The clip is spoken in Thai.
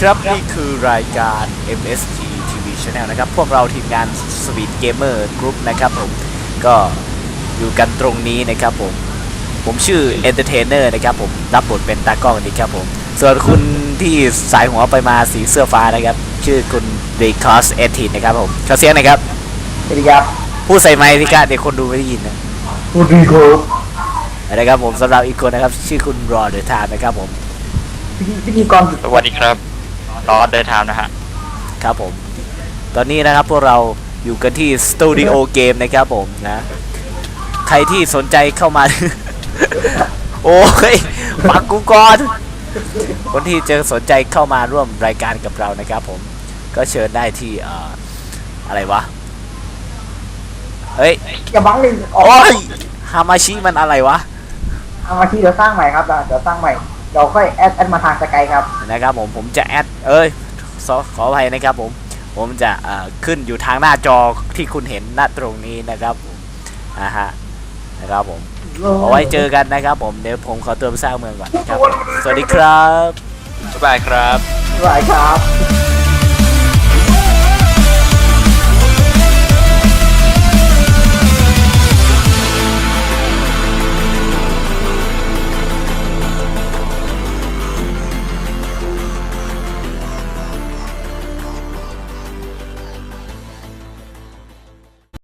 ครับ นี่คือรายการ MST TV Channel นะครับ พวกเราทีมงาน Sweet Gamer Group นะครับผม ก็อยู่กันตรงนี้นะครับผม ผมชื่อ Entertainer นะครับผม รับบทเป็นตากล้องนี่ครับผม ส่วนคุณที่สายหัวไปมาสีเสื้อฟ้านะครับ ชื่อคุณ r e c o s 18นะครับผมขอเสียงหน่อยครับ สวัสดีครับ พูดใส่ไมค์สิครับเดี๋ยวคนดูไม่ได้ยินนะสวัสดีครับนะครับผมสำหรับอีกคนนะครับ ชื่อคุณรอเดอร์ทามนะครับผมพิธีพิธีกรสุด สวัสดีครับ รอดเดินทางนะฮะ ครับผม ตอนนี้นะครับพวกเราอยู่กันที่สตูดิโอเกมนะครับผมนะ ใครที่สนใจเข้ามา โอ้ยปักกูก่อน คนที่จะสนใจเข้ามาร่วมรายการกับเรานะครับผม ก็เชิญได้ที่เอ่ออะไรวะ เฮ้ย อย่าบังเลยออกโอ้ยฮามาชิมันอะไรวะ เอามาที่เดี๋ยวสร้างใหม่ครับเดี๋ยวสร้างใหม่เดี๋ยวค่อยแอดแอดมาทางสกายครับนะครับผมผมจะแอดเอ้ยขอขออภัยนะครับผมผมจะเอ่อขึ้นอยู่ทางหน้าจอที่คุณเห็นณตรงนี้นะครับผมอ่าฮะนะครับผมเอาไว้เจอกันนะครับผมเดี๋ยวผมขอตัวไปสร้างเมืองก่อนครับผมสวัสดีครับสบายครับสวัสดีครับ